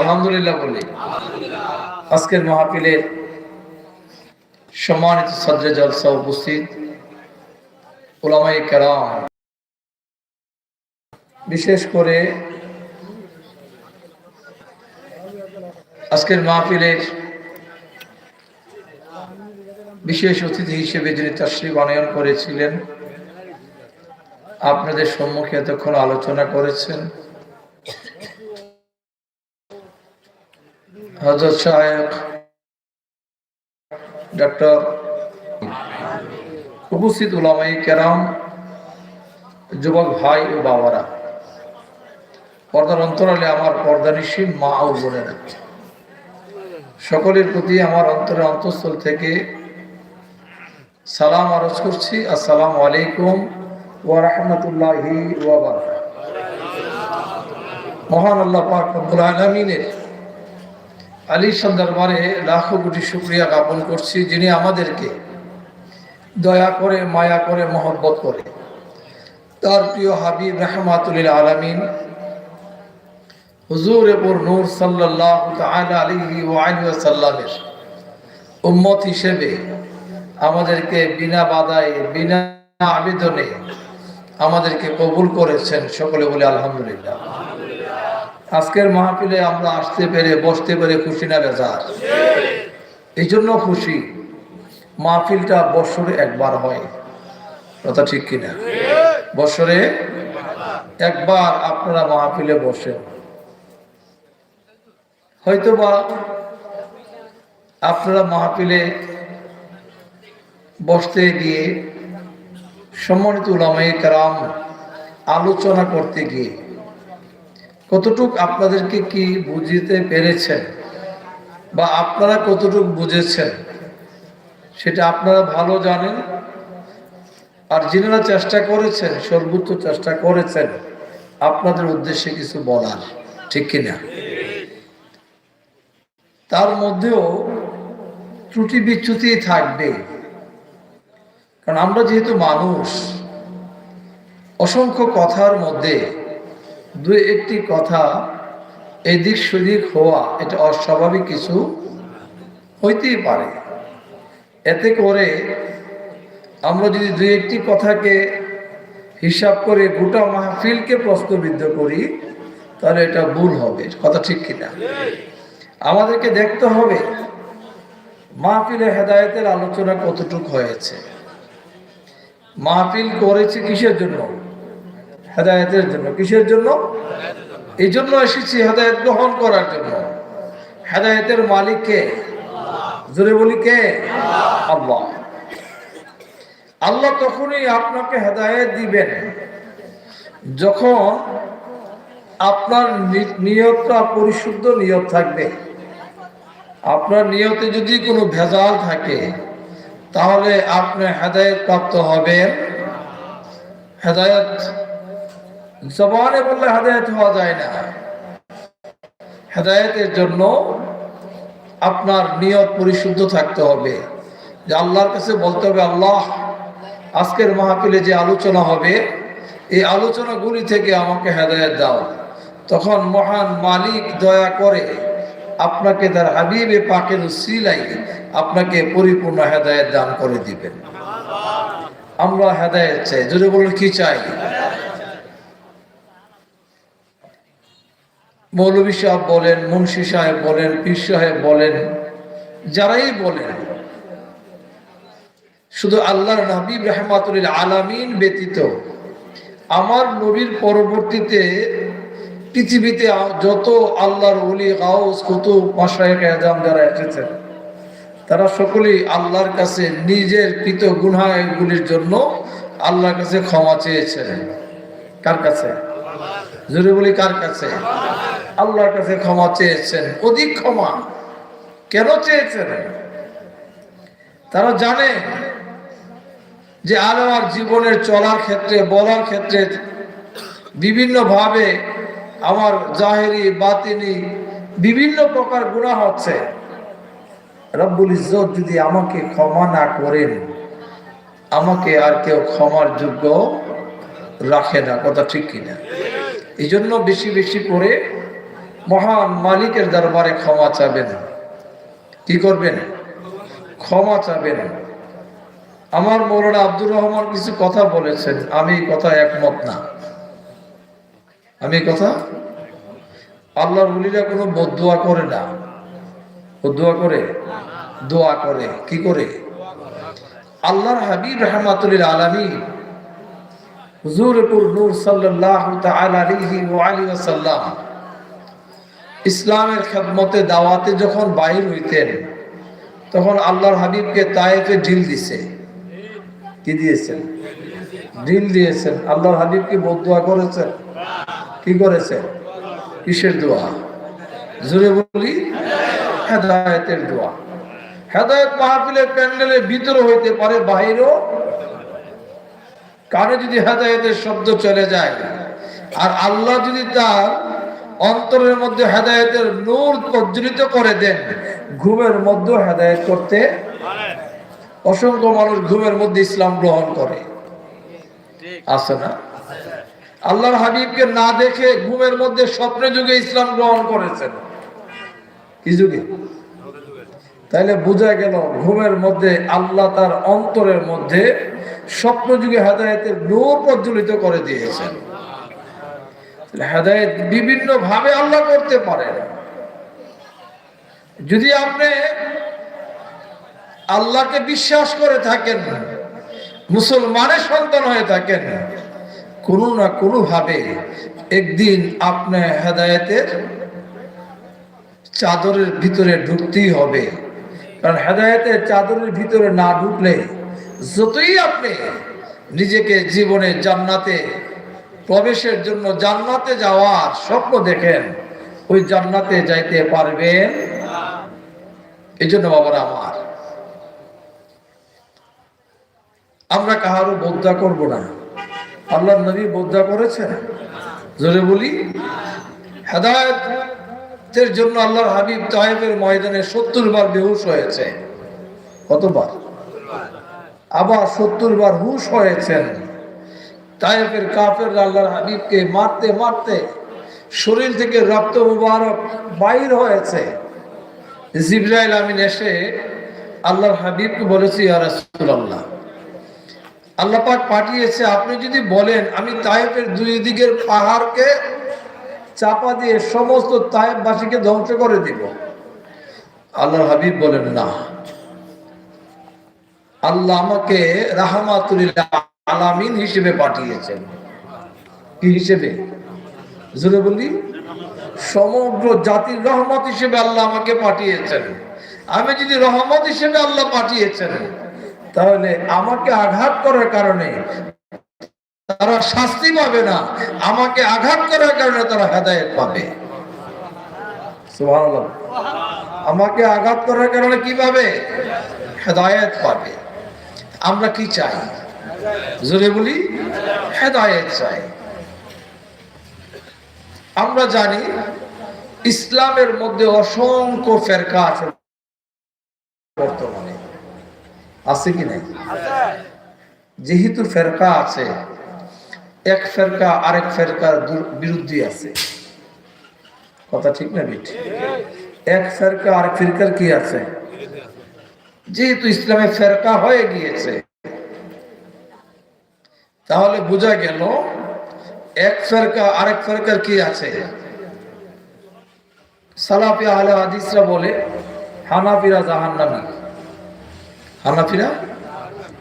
আলহামদুলিল্লাহ বলি। আজকের মাহফিলের সম্মানিত সদ্রে জলসা উপস্থিত ওলামাই কেরাম। বিশেষ করে আজকের মাহফিলের বিশেষ অতিথি হিসেবে যিনি তশ্রিফ আনয়ন করেছিলেন, আপনাদের সম্মুখে এতক্ষণ আলোচনা করেছেন। হজরত সাহেব ডক্টর উপস্থিত উলামাই কেরাম, যুবক ভাই ও বাবারা, পর্দার অন্তরালে আমার পর্দা পর্দানিসীন মা ও বোনেরা। সকলের প্রতি আমার অন্তরের অন্তঃস্থল থেকে সালাম আরজ করছি। আসসালাম আলাইকুম ওয়া রাহমাতুল্লাহি ওয়া বারাকাতুহু। মহান আল্লাহ পাক রব্বুল আলামিনের আলী দরবারে লাখো কোটি শুক্রিয়া জ্ঞাপন করছি, যিনি আমাদেরকে দয়া করে, মায়া করে, মহব্বত করে। তার প্রিয় হাবিব রহমাতুল আলমিন, হুজুর এবর নূর সাল্লাহ আলিহি ও সাল্লামের উম্মত হিসেবে আমাদেরকে বিনা বাধায়, বিনা আবেদনে আমাদেরকে কবুল করেছেন সকলে বলে আলহামদুলিল্লাহ। আজকের মাহফিলে আমরা আসতে পেরে, বসতে পেরে খুশি না বেজার? এই জন্য খুশি। মাহফিলটা বছরে একবার হয়। কথা ঠিক কিনা? বছরে একবার আপনারা মাহফিলে বসেন। হয়তোবা আপনারা মাহফিলে বসতে গিয়ে সম্মানিত উলামাই কারাম আলোচনা করতে গিয়ে কতটুক আপনাদেরকে কি বুঝিতে পেরেছেন বা আপনারা কতটুক বুঝেছেন, সেটা আপনারা ভালো জানেন। আর যিনারা চেষ্টা করেছেন, সর্বোচ্চ চেষ্টা করেছেন, আপনাদের উদ্দেশ্যে কিছু বলার, ঠিক কিনা? তার মধ্যেও ত্রুটি বিচ্যুতি থাকবে। কারণ আমরা যেহেতু মানুষ, অসংখ্য কথার মধ্যে দু একটি কথা, এদিক সেদিক হওয়া, এটা অস্বাভাবিক কিছু হইতেই পারে। এতে করে আমরা যদি দুই একটি কথাকে হিসাব করে গোটা মাহফিলকে প্রশ্নবিদ্ধ করি, তাহলে এটা ভুল হবে। কথা ঠিক কিনা? আমাদেরকে দেখতে হবে মাহফিলে হেদায়তের আলোচনা কতটুক হয়েছে। মাহফিল করেছে কিসের জন্য? হেদায়তের জন্য। কিসের জন্য? এই জন্য এসেছি হেদায়ত গ্রহণ করার জন্য। হেদায়তের মালিককে জোরে বলি কে? আল্লাহ। আল্লাহ তখনই আপনাকে হেদায়ত দিবেন। যখন আপনার নিয়তটা পরিশুদ্ধ নিয়ত থাকবে। আপনার নিয়তে যদি কোনো ভেজাল থাকে, তাহলে আপনি হেদায়ত প্রাপ্ত হবেন। হেদায়ত জবানে বললে হেদায়ত হওয়া যায় না। হেদায়তের জন্য আপনার নিয়ত পরিশুদ্ধ থাকতে হবে। যে আল্লাহর কাছে বলতে হবে, আল্লাহ, আজকের মাহফিলে যে আলোচনা হবে, এই আলোচনাগুলি থেকে আমাকে হেদায়ত দাও। তখন মহান মালিক দয়া করে আপনাকে তার হাবিবে পাকের সিলাই আপনাকে পরিপূর্ণ হেদায়ত দান করে দিবেন। আমরা হেদায়ত চাই। যদি বলুন, কি চাই? মৌলবী সাহেব বলেন, মুন্সি সাহেব বলেন, পীর সাহেব বলেন, যারাই বলেন, শুধু আল্লাহর হাবিব রহমাতুল আলামিন ব্যতীত আমার নবীর পরবর্তীতে পৃথিবীতে যত আল্লাহর উলি গাউস, কুতুব মাসায়েক আজম যারা এসেছেন, তারা সকলেই আল্লাহর কাছে নিজের কৃত গুনাহগুলির জন্য আল্লাহর কাছে ক্ষমা চেয়েছেন। কার কাছে? জোরে বলি, কার কাছে? আল্লাহর কাছে ক্ষমা চেয়েছেন। অধিক ক্ষমা। কেন চেয়েছেন? তারা জানে যে আর আমার জীবনের চলার ক্ষেত্রে, বলার ক্ষেত্রে বিভিন্নভাবে আমার জাহেরি, বাতিনি, বিভিন্ন প্রকার গুণা হচ্ছে। রব্বুল ইজ্জত যদি আমাকে ক্ষমা না করেন, আমাকে আর কেউ ক্ষমার যোগ্য রাখে না। কথা ঠিক কিনা? এই জন্য বেশি বেশি করে মহান মালিকের দরবারে ক্ষমা চাবেন। কি করবেন? ক্ষমা চাবেন। আমার মৌলানা আব্দুর রহমান কিছু কথা বলেছেন, আমি কথা একমত না। আমি কথা? আল্লাহর বলিরা কোনো বদুয়া করে না। বদুয়া করে? দোয়া করে। কি করে? আল্লাহর হাবিব রহমাতুল আলমী হুজুরপুর নূর ওয়া আলিহি ওয়াসাল্লাম ইসলামের খেদমতে, দাওয়াতে যখন বাহির হইতেন, তখন আল্লাহর হাবিবকে তায়েফে ঢিল দিছে। কি দিয়েছেন? ঢিল দিয়েছেন। আল্লাহর হাবিব কি বদুয়া করেছেন? কি করেছেন? কিসের দোয়া? জোরে বলি, হেদায়েতের দোয়া। হেদায়েত মাহফিলের প্যান্ডেলের ভিতরে হইতে পারে, বাহিরও। কানে যদি হেদায়েতের শব্দ চলে যায়, আর আল্লাহ যদি তার অন্তরের মধ্যে হেদায়েতের নূর প্রজ্বলিত করে দেন। ঘুমের মধ্যে হেদায়েত করতে অসংখ্য মানুষ ঘুমের মধ্যে ইসলাম গ্রহণ করে। আছে না? আল্লাহর হাবিবকে না দেখে ঘুমের মধ্যে স্বপ্নে যুগে ইসলাম গ্রহণ করেছেন। কি যুগে? তাইলে বোঝা গেল ঘুমের মধ্যে আল্লাহ তার অন্তরের মধ্যে স্বপ্ন যুগে হেদায়তের নূর প্রজ্বলিত করে দিয়েছেন। হেদায়ত বিভিন্ন ভাবে আল্লাহ করতে পারেন যদি আপনি আল্লাহকে বিশ্বাস করে থাকেন, মুসলমানের সন্তান হয়ে থাকেন, কোনো না কোনো ভাবে একদিন আপনি হেদায়তের চাদরের ভিতরে ঢুকতেই হবে। কারণ হেদায়তের চাদরের ভিতরে না ঢুকলে যতই আপনি নিজেকে জীবনে জান্নাতে প্রবেশের জন্য জান্নাতে যাওয়ার স্বপ্ন দেখেন, ওই জান্নাতে যাইতে পারবেন? এই জন্য বাবারা আমার, আমরা কাহারও বদ্ধা করব না। আল্লাহ নবী বদ্ধা করেছেন? জোরে বলি। হেদায়তের জন্য আল্লাহর হাবিব তাহেবের ময়দানে সত্তর বার বেহুশ হয়েছে। কতবার? আবার সত্তর বার হুশ হয়েছেন। তায়েফের কাফের আল্লাহর হাবিবকে মারতে মারতে শরীর থেকে রক্ত মুবারক বাইর হয়েছে। জিব্রাইল আমিন এসে আল্লাহর হাবিবকে বলেছি আর রাসূলুল্লাহ, আল্লাহ পাক পাঠিয়েছে, আপনি যদি বলেন, আমি তায়েফের দুই দিকের পাহাড়কে চাপা দিয়ে সমস্ত তায়েফবাসীকে ধ্বংস করে দিব। আল্লাহর হাবিব বলেন, না। আল্লাহ আমাকে রাহমাতুল্লাহ আলামিন হিসেবে পাঠিয়েছেন। কি হিসেবে? জোরে বলি। সমগ্র জাতির রহমত হিসেবে আল্লাহ আমাকে পাঠিয়েছেন। আমি যদি রহমত হিসেবে আল্লাহ পাঠিয়েছেন, তাহলে আমাকে আঘাত করার কারণে তারা শাস্তি পাবে না। আমাকে আঘাত করার কারণে তারা হেদায়ত পাবে। আমাকে আঘাত করার কারণে কি পাবে হেদায়ত পাবে। আমরা কি চাই? জোরে বলি, হেদায়ত চাই। আমরা জানি ইসলামের মধ্যে অসংখ্য ফেরকা আছে বর্তমানে। আছে কি নাই? যেহেতু ফেরকা আছে, এক ফেরকা, আরেক ফেরকার বিরুদ্ধে আছে। কথা ঠিক না বিট? এক ফেরকা, আরেক ফেরকার কি আছে? যেহেতু ইসলামে ফেরকা হয়ে গিয়েছে। তাহলে বোঝা গেল এক ফেরকা, আরেক ফেরকার কি আছে? সালাফি আহলে হাদিসরা বলে, হানাফিরা জাহান্নামী। হানাফিরা?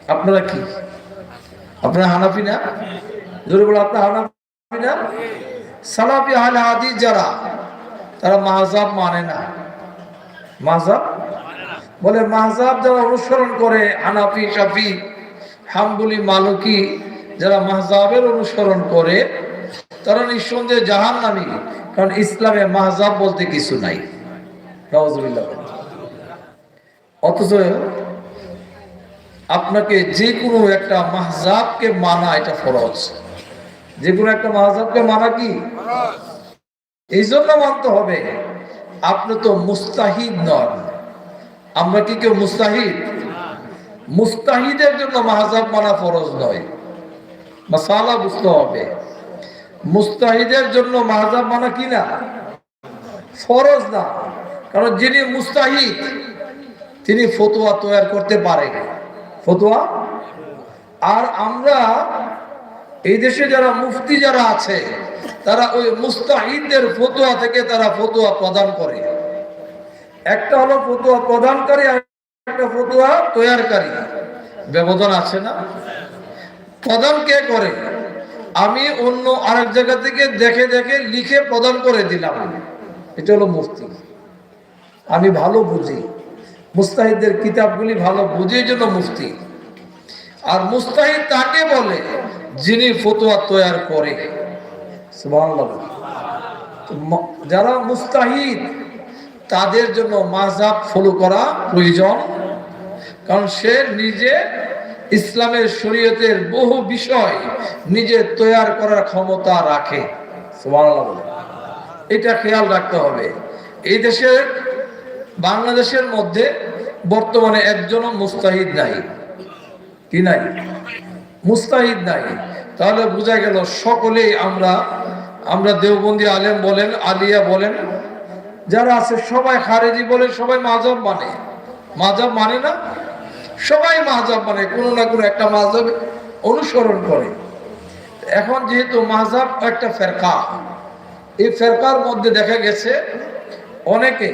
আপনারা কি? আপনারা হানাফি না? জোরে বলে, আপনার হানাফি না? সালাফি আহলে হাদিস যারা, তারা মাহজাব মানে না। মাহজাব বলে মাহজাব যারা অনুসরণ করে, হানাফি, শাফি, হাম্বুলি, মালুকি যারা মাহজাবের অনুসরণ করে, তারা নিঃসন্দেহে জাহান নামি কারণ ইসলামে মাহজাব বলতে কিছু নাই। অথচ আপনাকে যে কোনো একটা মাহজাবকে মানা এটা ফরজ। যে কোনো একটা মাহজাবকে মানা কি? এই জন্য মানতে হবে, আপনি তো মুস্তাহিদ নন। আমরা কি কেউ মুস্তাহিদ? মুস্তাহিদের জন্য মাহজাব মানা ফরজ নয়। মাসালা বুঝতে হবে। মুস্তাহিদের জন্য মাহজাব মানা কি না? ফরজ না। কারণ যিনি মুস্তাহিদ, তিনি ফতোয়া তৈরি করতে পারে। ফতোয়া? আর আমরা এই দেশে যারা মুফতি যারা আছে, তারা ওই মুস্তাহিদদের ফতোয়া থেকে তারা ফতোয়া প্রদান করে। একটা হলো ফতোয়া প্রদানকারী আর একটা ফতোয়া তৈয়ারকারী। ব্যবধান আছে না? প্রদান কে করে? আমি অন্য আরেক জায়গা থেকে দেখে দেখে লিখে প্রদান করে দিলাম। এটা হলো মুফতি। আমি ভালো বুঝি। মুস্তাহিদদের কিতাবগুলি ভালো বুঝি জন্য মুফতি। আর মুস্তাহিদ তাকে বলে যিনি ফতোয়া তৈয়ার করে। যারা মুস্তাহিদ, তাদের জন্য মাযহাব ফলো করা প্রয়োজন। কারণ সে নিজে ইসলামের শরীয়তের বহু বিষয় নিজে তৈয়ার করার ক্ষমতা রাখে। এটা খেয়াল রাখতে হবে। এই দেশের বাংলাদেশের মধ্যে বর্তমানে একজনও মুস্তাহিদ নাই। কি নাই? মুস্তাহিদ নাই। তাহলে বোঝা গেল সকলেই আমরা আমরা দেওবন্দি আলেম বলেন, আলিয়া বলেন, যারা আছে সবাই খারেজি বলে সবাই মাঝব মানে। মাঝব মানে না সবাই মাঝব মানে কোনো না কোনো একটা মাঝব অনুসরণ করে। এখন যেহেতু মাঝব একটা ফেরকা এই ফেরকার মধ্যে দেখা গেছে অনেকে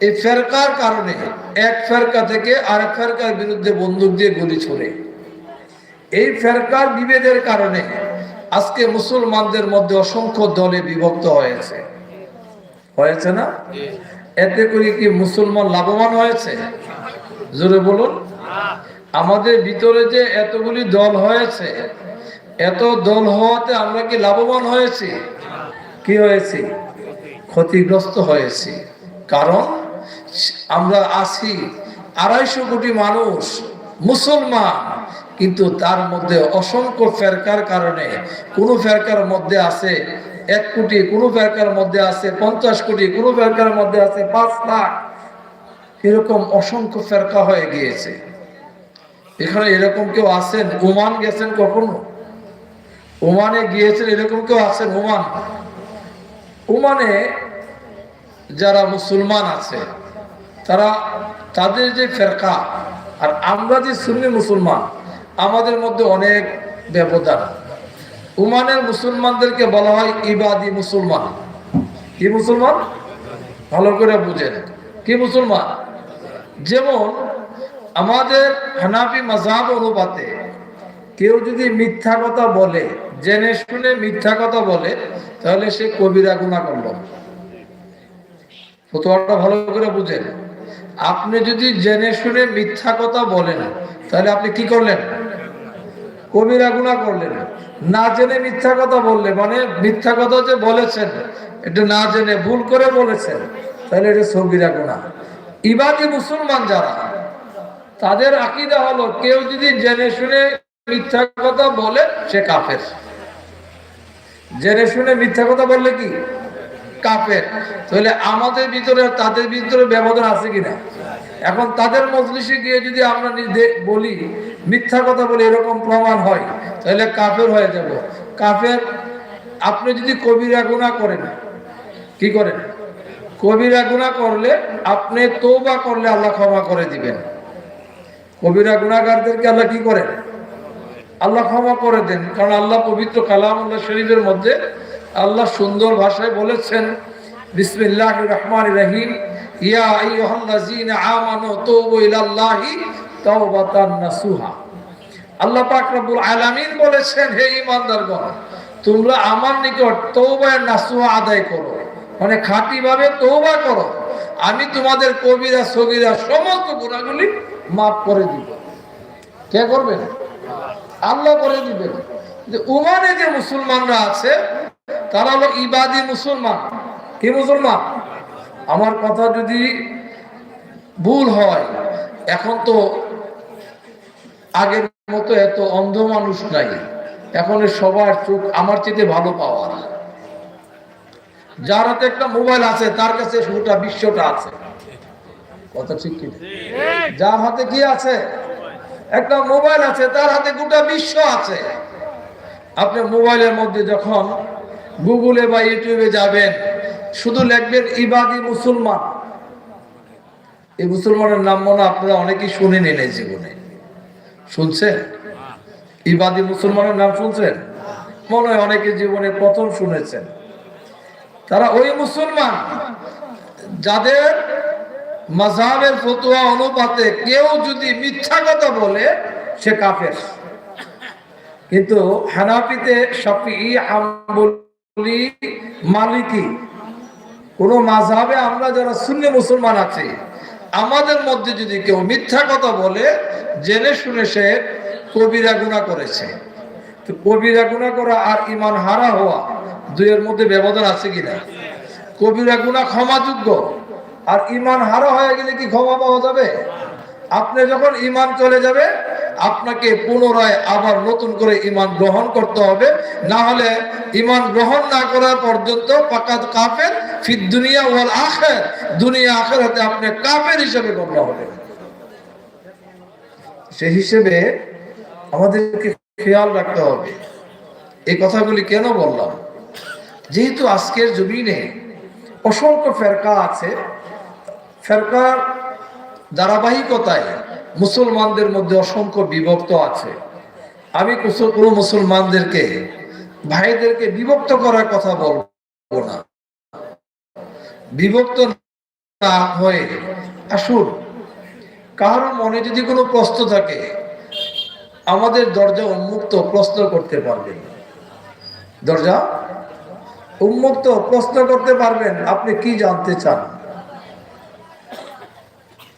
এই ফেরকার কারণে এক ফেরকা থেকে আরেক ফেরকার বিরুদ্ধে বন্দুক দিয়ে গুলি ছুড়ে। এই ফেরকার বিভেদের কারণে আজকে মুসলমানদের মধ্যে অসংখ্য দলে বিভক্ত হয়েছে। হয়েছে না? এতে করে কি মুসলমান লাভবান হয়েছে? জোরে বলুন। আমাদের ভিতরে যে এতগুলি দল হয়েছে, এত দল হওয়াতে আমরা কি লাভবান হয়েছি? কি হয়েছি? ক্ষতিগ্রস্ত হয়েছি। কারণ আমরা আছি আড়াইশো কোটি মানুষ, মুসলমান, কিন্তু তার মধ্যে অসংখ্য ফেরকার কারণে কোনো ফেরকার মধ্যে আছে এক কোটি, কোনো ফেরকার মধ্যে আছে পঞ্চাশ কোটি, কোনো ফেরকার মধ্যে আছে পাঁচ লাখ। এরকম অসংখ্য ফেরকা হয়ে গিয়েছে। এখানে এরকম কেউ আছেন? ওমান গেছেন কখনো? ওমানে গিয়েছেন, এরকম কেউ আছেন? ওমান ওমানে যারা মুসলমান আছে, তারা তাদের যে ফেরকা, আর আমরা যে সুন্নি মুসলমান, আমাদের মধ্যে অনেক ব্যবধান। উমানের মুসলমানদেরকে বলা হয় ইবাদি মুসলমান। কি মুসলমান? ভালো করে বুঝেন। কি মুসলমান? যেমন আমাদের হানাফি মাঝাব অনুপাতে কেউ যদি মিথ্যা কথা বলে, জেনে শুনে মিথ্যা কথা বলে, তাহলে সে কবিরা গুণা করল ফতোয়াটা ভালো করে বুঝেন। আপনি যদি জেনে শুনে মিথ্যা কথা বলেন, তাহলে আপনি কি করলেন? কবিরা গুণা করলেন। না জেনে মিথ্যা কথা বললে মানে মিথ্যা কথা যে বলেছেন, এটা না জেনে ভুল করে বলেছেন, তাহলে এটা সবিরা গুণা ইবাদি মুসলমান যারা তাদের আকিদা হলো, কেউ যদি জেনে শুনে মিথ্যা কথা বলে, সে কাফের। জেনে শুনে মিথ্যা কথা বললে কি? কাফের। তাহলে আমাদের ভিতরে, তাদের ভিতরে ব্যবধান আছে কিনা? এখন তাদের মজলিসে গিয়ে যদি আমরা বলি, মিথ্যা কথা বলে এরকম প্রমাণ হয়, তাহলে কাফের হয়ে যাব। কাফের, আপনি যদি কবিরা গুণা করেন, কি করেন? কবিরা গুণা করলে আপনি তৌবা করলে আল্লাহ ক্ষমা করে দিবেন। কবিরা গুণাগারদেরকে আল্লাহ কি করেন? আল্লাহ ক্ষমা করে দেন। কারণ আল্লাহ পবিত্র কালাম আল্লাহ শরীফের মধ্যে আল্লাহ সুন্দর ভাষায় বলেছেন বিসমিল্লাহ রহমান রহিম। ইয়া আইয়ুহাল্লাযীনা আমানু তুবু ইলাল্লাহি তাওবাতান নাসুহা। আল্লাহ পাক রব্বুল আলামিন বলেছেন, হে ঈমানদারগণ, তোমরা আমার নিকট তওবা নাসুহা আদায় করো। মানে খাঁটি ভাবে তওবা করো। আমি তোমাদের কবিরা সবিরা সমস্ত গুনাহগুলি মাফ করে দিব। কে করবেন আল্লাহ করে দিবেন। যে উমানে যে মুসলমানরা আছে, তারা হলো ইবাদি মুসলমান। কি মুসলমান? আমার কথা যদি ভুল হয়, এখন তো আগের মতো এত অন্ধ মানুষ নাই। এখন সবার চোখ আমার চেয়ে ভালো পাওয়ার যার হাতে একটা মোবাইল আছে, তার কাছে গোটা বিশ্বটা আছে। কথা ঠিক কি যার হাতে কি আছে? একটা মোবাইল আছে, তার হাতে গোটা বিশ্ব আছে। আপনি মোবাইলের মধ্যে যখন গুগলে বা ইউটিউবে যাবেন, শুধু লিখবেন ইবাদি মুসলমান। এই মুসলমানের নাম মনে আপনারা অনেকেই শুনেন এই জীবনে। শুনছেন? ইবাদি মুসলমানের নাম শুনছেন? মনে হয় অনেকে জীবনে প্রথম শুনেছেন। তারা ওই মুসলমান যাদের মাঝাবের ফতুয়া অনুপাতে কেউ যদি মিথ্যা কথা বলে, সে কাফের। কিন্তু হাম্বলি, মালিকি, কোন মাঝাবে আমরা যারা শূন্য মুসলমান আছি, আমাদের মধ্যে যদি কেউ মিথ্যা কথা বলে, জেনে শুনে সে কবিরা গুণা করেছে। তো কবিরা গুণা করা আর ইমান হারা হওয়া দুইয়ের মধ্যে ব্যবধান আছে কিনা? কবিরা গুণা ক্ষমাযোগ্য। আর ইমান হারা হয়ে গেলে কি ক্ষমা পাওয়া যাবে? আপনি যখন ইমান চলে যাবে, আপনাকে পুনরায় আবার নতুন করে ইমান গ্রহণ করতে হবে। না হলে ইমান গ্রহণ না করার পর্যন্ত পাকাত কাফের ফির দুনিয়া ওয়াল আখের দুনিয়া আখেরাতে আপনি কাফের হিসেবে গণ্য হবে সেই হিসেবে আমাদেরকে খেয়াল রাখতে হবে। এই কথাগুলি কেন বললাম? যেহেতু আজকের জমিনে অসংখ্য ফেরকা আছে ফেরকার ধারাবাহিকতায় মুসলমানদের মধ্যে অসংখ্য বিভক্ত আছে। আমি কোনো মুসলমানদেরকে, ভাইদেরকে বিভক্ত করার কথা বলব না। বিভক্ত না হয়ে, আসুন কারোর মনে যদি কোনো প্রশ্ন থাকে, আমাদের দরজা উন্মুক্ত প্রশ্ন করতে পারবেন। দরজা উন্মুক্ত প্রশ্ন করতে পারবেন, আপনি কি জানতে চান?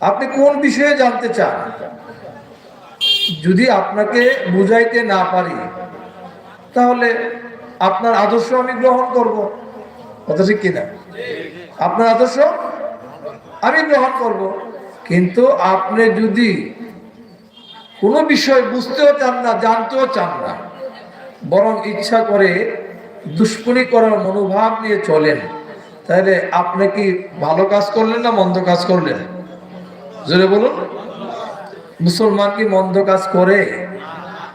আপনি কোন বিষয়ে জানতে চান? যদি আপনাকে বুঝাইতে না পারি, তাহলে আপনার আদর্শ আমি গ্রহণ করব। কথা ঠিক কিনা? আপনার আদর্শ আমি গ্রহণ করব। কিন্তু আপনি যদি কোনো বিষয় বুঝতেও চান না, জানতেও চান না, বরং ইচ্ছা করে দুষ্করি করার মনোভাব নিয়ে চলেন। তাহলে আপনি কি ভালো কাজ করলেন না মন্দ কাজ করলেন? জোরে বলুন। মুসলমান কি মন্দ কাজ করে?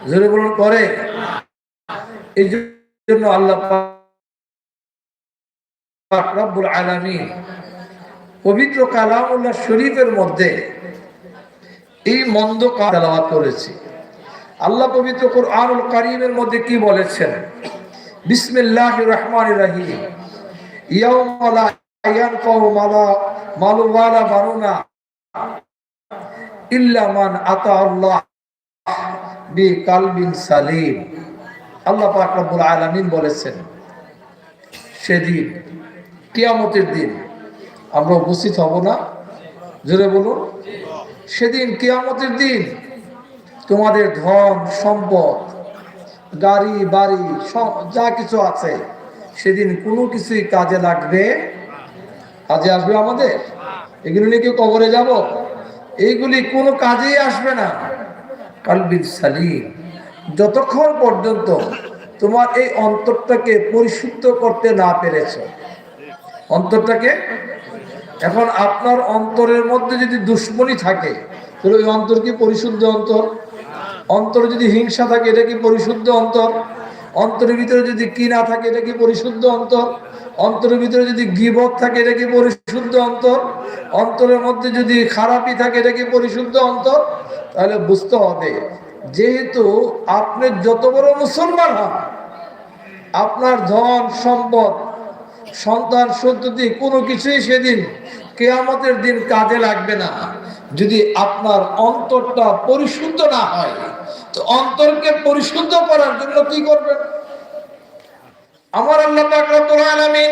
জোরে বলুন, করে। এই জন্য আল্লাহ রব্বুল আলামিন পবিত্র কালামুল্লাহ শরীফের মধ্যে এই মন্দ কাজ করেছি। আল্লাহ পবিত্র কোরআনুল কারীমের মধ্যে কি বলেছেন? বিসমিল্লাহির রহমানির রহিম ইয়াউমা লা ইয়ানফাউ মালা, মালু ওয়ালা বানুনা আতা আল্লাহ বি কালবিন সালিম। আল্লাহ পাক রব্বুল আলামিন বলেছেন, সেদিন, কিয়ামতের দিন আমরা উপস্থিত হব না? জোরে বলুন। সেদিন কিয়ামতের দিন তোমাদের ধন, সম্পদ গাড়ি, বাড়ি, সব- যা কিছু আছে, সেদিন কোনো কিছুই কাজে লাগবে? কাজে আসবে আমাদের? এগুলো নিয়ে কেউ কবরে যাব? এইগুলি কোনো কাজেই আসবে না। কালবির সালিম, যতক্ষণ পর্যন্ত তোমার এই অন্তরটাকে পরিশুদ্ধ করতে না পেরেছ। অন্তরটাকে? এখন আপনার অন্তরের মধ্যে যদি দুশ্মনী থাকে, তাহলে ওই অন্তর কি পরিশুদ্ধ অন্তর? অন্তরে যদি হিংসা থাকে, এটা কি পরিশুদ্ধ অন্তর? অন্তরের ভিতরে যদি কি না থাকে, এটা কি পরিশুদ্ধ অন্তর? অন্তরের ভিতরে যদি গিবত থাকে, এটা কি পরিশুদ্ধ অন্তর? অন্তরের মধ্যে যদি খারাপই থাকে, এটা কি পরিশুদ্ধ অন্তর? তাহলে বুঝতে হবে, যেহেতু আপনি যত বড় মুসলমান হন, আপনার ধন, সম্পদ, সন্তান, সন্ততি, কোনো কিছুই সেদিন কেয়ামতের দিন কাজে লাগবে না। যদি আপনার অন্তরটা পরিশুদ্ধ না হয়, তো অন্তরকে পরিশুদ্ধ করার জন্য কি করবেন? আমার আল্লাহ আলামিন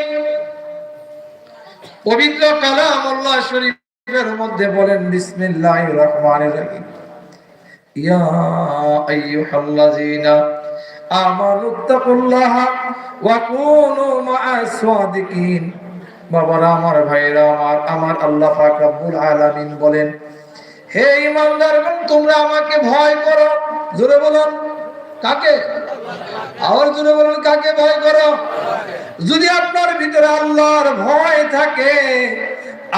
পবিত্র কালাম আল্লাহ শরীফের মধ্যে বলেন, বিসমিল্লাহির রহমানির রহিম। ইয়া আইয়ুহাল্লাযীনা আমানু তাকুল্লাহা ওয়া কুনু সাদিকিন। বাবারা, আমার আমার আমার আল্লাহ আলামিন বলেন, হে ইমানদারগণ তোমরা আমাকে ভয় করো। জোরে বলুন, কাকে? আবার জোরে বলুন, কাকে ভয় করো? যদি আপনার ভিতরে আল্লাহর ভয় থাকে,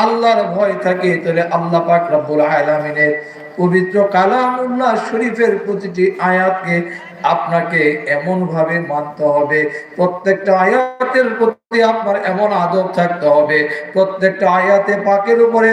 আল্লাহর ভয় থাকে, তাহলে আল্লাহ পাক রব্বুল আলামিনের পবিত্র কালামুল্লাহ শরীফের প্রতিটি আয়াতকে আপনাকে এমন ভাবে মানতে হবে, প্রত্যেকটা আয়াতের প্রতি আপনার এমন আদব থাকতে হবে, প্রত্যেকটা আয়াতে পাকের উপরে